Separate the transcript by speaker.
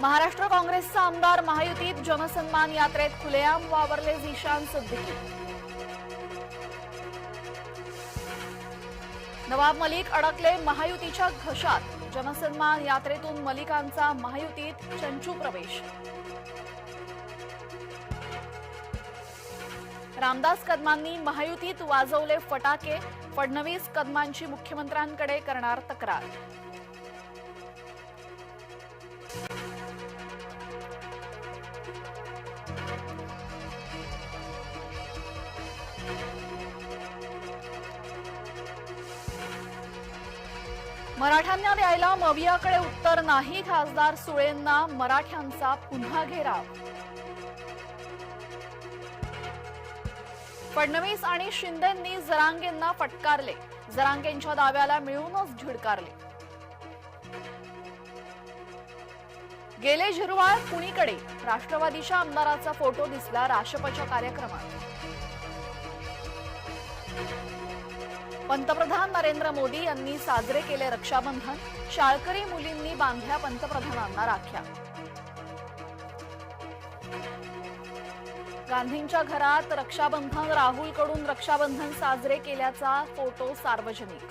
Speaker 1: महाराष्ट्र काँग्रेसचा आमदार महायुतीत जनसन्मान यात्रेत खुलेआम वावरले झिशान सिद्दीकी. नवाब मलिक अडकले महायुतीच्या घशात. जनसन्मान यात्रेतून मलिकांचा महायुतीत चंचू प्रवेश. रामदास कदमांनी महायुतीत वाजवले फटाके. फडणवीस कदमांची मुख्यमंत्र्यांकडे करणार तक्रार. मराठ्यांना द्यायला मवियाकडे उत्तर नाही खासदार सुळेंना मराठ्यांचा पुन्हा घेराव. फडणवीस आणि शिंदेंनी जरांगेंना फटकारले. जरांगेंच्या दाव्याला मिळूनच झिडकारले. गेले झिरवाळ कुणीकडे? राष्ट्रवादीच्या आमदाराचा फोटो दिसला राष्ट्रपच्या कार्यक्रमात. पंतप्रधान नरेंद्र मोदी यांनी साजरे केले रक्षाबंधन. शाळकरी मुलींनी बांधल्या पंतप्रधानांना राख्या. गांधींच्या घरात रक्षाबंधन राहुलकडून रक्षाबंधन साजरे केल्याचा फोटो सार्वजनिक.